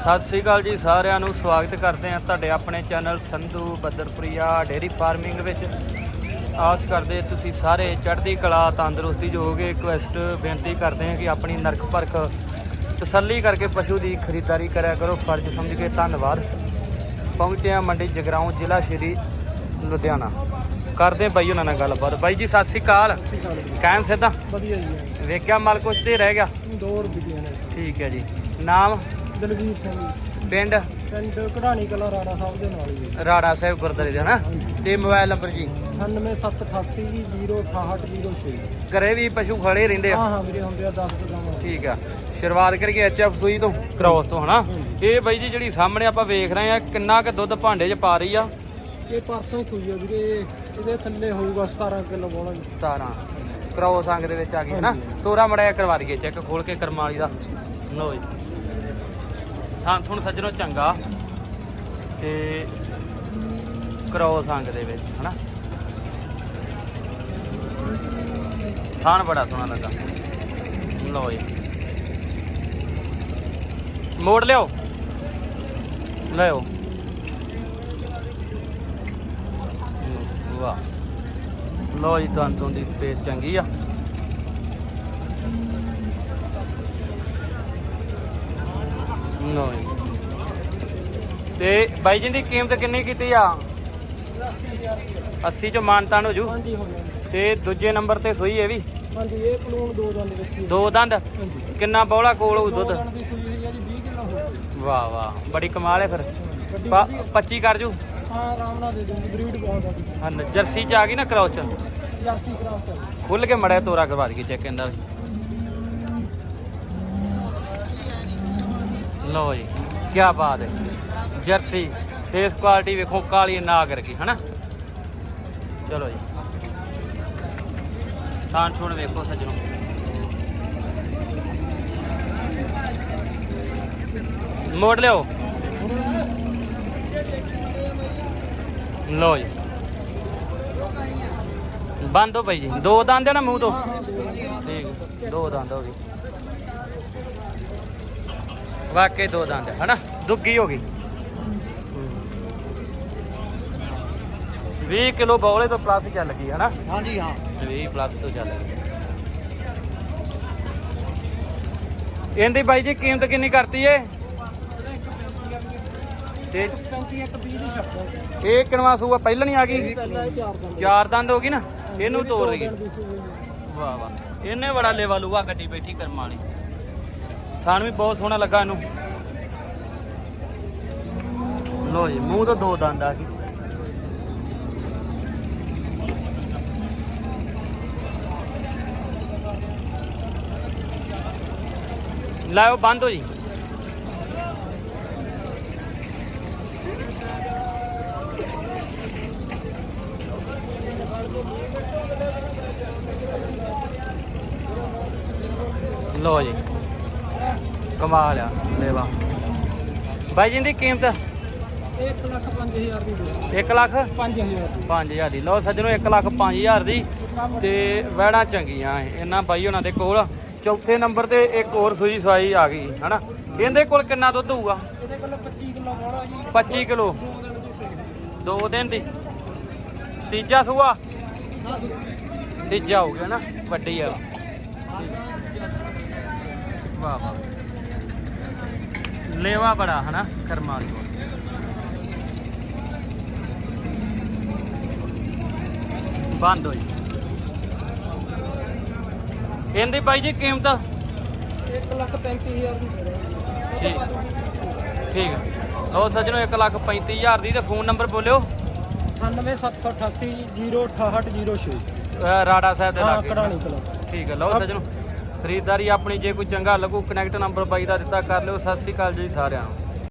ਸਤਿ ਸ੍ਰੀ ਅਕਾਲ ਜੀ ਸਾਰਿਆਂ ਨੂੰ ਸਵਾਗਤ ਕਰਦੇ ਹਾਂ ਤੁਹਾਡੇ ਆਪਣੇ channel Sandhu Baddarpuria dairy farming ਵਿੱਚ। ਆਸ ਕਰਦੇ ਤੁਸੀਂ ਸਾਰੇ ਚੜ੍ਹਦੀ ਕਲਾ ਤੰਦਰੁਸਤੀ ਜੋ ਹੋਗੇ ਰਿਕਵੈਸਟ ਬੇਨਤੀ ਕਰਦੇ ਹਾਂ ਕਿ ਆਪਣੀ ਨਰਖ ਪਰਖ ਤਸੱਲੀ ਕਰਕੇ ਪਸ਼ੂ ਦੀ ਖਰੀਦਦਾਰੀ ਕਰਿਆ ਕਰੋ। ਫਰਜ਼ ਸਮਝ ਕੇ ਧੰਨਵਾਦ। ਪਹੁੰਚੇ ਹਾਂ ਮੰਡੀ ਜਗਰਾਉਂ ਜ਼ਿਲ੍ਹਾ ਸ਼੍ਰੀ ਲੁਧਿਆਣਾ। ਕਰਦੇ ਬਾਈ ਉਹਨਾਂ ਨਾਲ ਗੱਲਬਾਤ। ਬਾਈ ਜੀ ਸਤਿ ਸ੍ਰੀ ਅਕਾਲ। ਕਾਇਮ ਸਿੱਧਾ? ਵਧੀਆ ਜੀ। ਵੇਖਿਆ ਮਲ ਕੁਛ ਤੇ ਰਹਿ ਗਿਆ? ਦੋ ਰੁਪਏ ਨੇ ਠੀਕ ਹੈ ਜੀ। ਨਾਮ? ਦਲਵੀਰ ਸਿੰਘ। ਪਿੰਡ? ਪਿੰਡ ਕਢਾਣੀ ਕਲਾ ਰਾਣਾ ਸਾਹਿਬ ਦੇ ਨਾਲ ਜੀ ਰਾੜਾ ਸਾਹਿਬ ਗੁਰਦੁਆਰੇ ਦੇ ਹਨਾ? ਤੇ ਮੋਬਾਈਲ ਨੰਬਰ ਜੀ? 9788 ਜੀ 06806 ਘਰੇ ਵੀ ਪਸ਼ੂ ਖੜੇ ਰਹਿੰਦੇ ਆ? ਹਾਂ ਹਾਂ ਵੀਰੇ ਹੁੰਦੇ ਆ 10 ਗਾਵਾਂ। ਠੀਕ ਆ। ਸ਼ੁਰੂਆਤ ਕਰੀਏ ਐਚਐਫ ਸੂਈ ਤੋਂ ਕ੍ਰੋਸ ਤੋਂ ਹਨਾ? ਇਹ ਬਾਈ ਜੀ ਜਿਹੜੀ ਸਾਹਮਣੇ ਆਪਾਂ ਵੇਖ ਰਹੇ ਆ ਕਿੰਨਾ ਕੁ ਦੁੱਧ ਭਾਂਡੇ 'ਚ ਪਾ ਰਹੀ ਆ? ਇਹ ਪਰਸੋਂ ਹੀ ਸੂਈ ਆ ਵੀਰੇ ਇਹਦੇ ਥੱਲੇ ਹੋਊਗਾ 17 ਕਿਲੋ ਬੋਲਾ ਜੀ। 17 ਕ੍ਰੋਸ ਅੰਗ ਦੇ ਵਿੱਚ ਆ ਗਈ ਹਨਾ? ਤੋਰਾ ਮੜਿਆ ਕਰਵਾ ਦਈਏ ਚੈੱਕ ਖੋਲ ਕੇ ਕਰਮਾਂ ਵਾਲੀ ਦਾ। ਲੋ ਜੀ। ਹਾਂ ਤੁਹਾਨੂੰ ਸੱਜਣੋ ਚੰਗਾ ਤੇ ਕ੍ਰੋਸ ਅੰਗ ਦੇ ਵਿੱਚ, ਹਨਾ? ਥਾਣ ਬੜਾ ਸੋਹਣਾ ਲੱਗਾ। ਲਓ ਜੀ। ਮੋੜ ਲਿਓ ਲਿਓ ਵਾਹ। ਲਓ ਜੀ ਤੁਹਾਨੂੰ ਦੀ ਸਪੇਸ ਚੰਗੀ ਆ। ਤੇ ਬਾਈ ਜੀ ਦੀ ਕੀਮਤ ਕਿੰਨੀ ਕੀਤੀ ਆ? 80 ਚ ਮਾਨਤਾਨ ਹੋ ਜੂ। ਹਾਂਜੀ ਹੋ ਜਾਣਾ ਤੇ ਦੂਜੇ ਨੰਬਰ ਤੇ ਸੂਈ ਇਹ ਵੀ? ਹਾਂਜੀ ਇਹ ਪਲੂਣ ਦੋ ਦੰਦ ਵਿੱਚ। ਦੋ ਕਿੰਨਾ ਬੌਲਾ ਕੋਲ ਦੋ ਦੁੱਧ? ਦੰਦ ਦੀ ਸੂਈ ਹੋਈ ਆ ਜੀ 20 ਕਿਲੋ ਹੋ ਗਈ ਵਾਹ ਵਾਹ। ਬੜੀ ਕਮਾਲ ਹੈ ਫਿਰ। ਗੱਡੀ ਪ- ਵਧੀਆ। 25 ਕਰ ਜੂ? ਹਾਂ ਆਰਾਮ ਨਾਲ ਦੇ ਦੂੰਗੀ ਬਰੀਡ ਬਹੁਤ ਆ ਹਾਂ ਜਰਸੀ ਚ ਆ ਗਈ ਨਾ ਕਰਾਉਚ ਜਰਸੀ ਜੀ। ਖੁੱਲ ਕੇ ਮੜਿਆ ਤੋਰਾ ਕਰਵਾ ਦਈਏ ਚੈੱਕ ਇਹਦਾ ਲਓ ਜੀ ਕੀ ਬਾਤ ਹੈ। ਜਰਸੀ ਫੇਸ ਕੁਆਲਿਟੀ ਵੇਖੋ, ਕਾਲੀ ਨਾ ਕਰਕੇ ਹਨਾ? ਚਲੋ ਜੀ। ਤਾਂ ਛੋੜ ਵੇਖੋ ਸੱਜਣੋ। ਮੋੜ ਲਿਓ। ਲਓ ਜੀ। ਬੰਦ ਹੋ ਭਾਈ ਜੀ। ਦੋ ਦੰਦ ਆ ਨਾ ਮੂੰਹ ਤੋਂ? ਠੀਕ ਦੋ ਦੰਦ ਹੋ ਗਏ। ਵਾਕਈ ਦੋ ਦੰਦ ਹੈ ਹਨਾ? ਦੁੱਗੀ ਹੋ ਗਈ। 20 ਕਿਲੋ ਬੌਲੇ ਤੋਂ ਪਲੱਸ ਚੱਲ ਗਈ ਹਨਾ? ਹਾਂਜੀ ਹਾਂ। 20 ਪਲੱਸ ਤੋਂ ਚੱਲ ਗਈ। ਇਹਦੀ ਬਾਈ ਜੀ ਕੀਮਤ ਕਿੰਨੀ ਕਰਤੀ ਏ? ਤੇ 35 ਇੱਕ 20 ਦੀ ਛੱਡਦਾ ਇਹ ਕਿਨਵਾ ਸੂਆ ਪਹਿਲਾਂ ਨਹੀਂ ਆ ਗਈ? ਚਾਰ ਦੰਦ ਹੋ ਗਈ ਨਾ? ਇਹਨੂੰ ਤੋੜ ਦੋ ਦਈਏ। ਦੰਦ ਦੀ ਸੂਈ ਹੋਈ ਆ। ਵਾਹ ਵਾਹ। ਇਹਨੇ ਬੜਾ ਲੇਵਾ ਲੂਆ ਗੱਡੀ ਬੈਠੀ ਕਰਮਾਂ ਵਾਲੀ। ਥਾਣ ਵੀ ਬਹੁਤ ਸੋਹਣਾ ਲੱਗਾ ਇਹਨੂੰ। ਲੋ ਜੀ, ਮੂੰਹ ਤੋਂ ਦੋ ਦੰਦ ਆ ਗਏ। ਲਾਓ, ਬੰਦ ਹੋ ਜੀ। ਲੋ ਜੀ। ਕਮਾਲ ਆ ਲੇਵਾ ਬਾਈ ਜੀ ਦੀ ਕੀਮਤ? ਇਹ 1 ਲੱਖ 5000 ਦੀ ਦੇ 1 ਲੱਖ? 5000 ਦੀ। 5000 ਦੀ। ਲਓ ਸੱਜਣੋ 1 ਲੱਖ 5000 ਦੀ ਤੇ ਵਹਿਣਾ ਚੰਗੀਆਂ ਇਹ। ਇਹਨਾਂ ਬਾਈ ਉਹਨਾਂ ਦੇ ਕੋਲ। ਚੌਥੇ ਨੰਬਰ ਤੇ ਇੱਕ ਹੋਰ ਸੂਈ ਸਵਾਈ ਆ ਗਈ ਹਨਾ? ਇਹਦੇ ਕੋਲ ਕਿੰਨਾ ਦੁੱਧ ਹੋਊਗਾ? ਇਹਦੇ ਕੋਲ 25 ਕਿਲੋ ਬੋਲਾ ਜੀ। 25 ਕਿਲੋ? ਦੋ ਦਿਨ ਦੀ ਸੂਈ ਦੋ ਦਿਨ ਦੀ। ਤੀਜਾ ਸੂਆ? ਤੀਜਾ ਹੋ ਗਿਆ ਨਾ ਵੱਡੀ ਆ ਵਾਹ ਵਾਹ। ਲੇਵਾ ਬੜਾ ਹਨਾ ਕਰਮਾਂ ਵਾਲੀ ਕੋਲ। ਬੰਦ ਹੋਈ। ਇਹਦੀ ਬਾਈ ਜੀ ਕੀਮਤ? 1 ਲੱਖ 35000 ਦੀ ਠੀਕ। ਠੀਕ ਹੈ ਲਓ ਸੱਜਣੋ 1 ਲੱਖ 35000 ਦੀ ਤੇ ਫੋਨ ਨੰਬਰ ਬੋਲਿਓ। 98788 06806 ਅਹ ਰਾੜਾ ਸਾਹਿਬ ਦੇ ਲਾਗੇ। ਠੀਕ ਹੈ ਲਓ ਸੱਜਣੋ। ਖਰੀਦਦਾਰੀ ਆਪਣੀ, ਜੇ ਕੋਈ ਚੰਗਾ ਲੱਗੂ ਕਨੈਕਟ ਨੰਬਰ ਬਾਈ ਦਾ ਦਿੱਤਾ, ਕਰ ਲਿਓ। ਸਤਿ ਸ੍ਰੀ ਅਕਾਲ ਜੀ ਸਾਰਿਆਂ ਨੂੰ।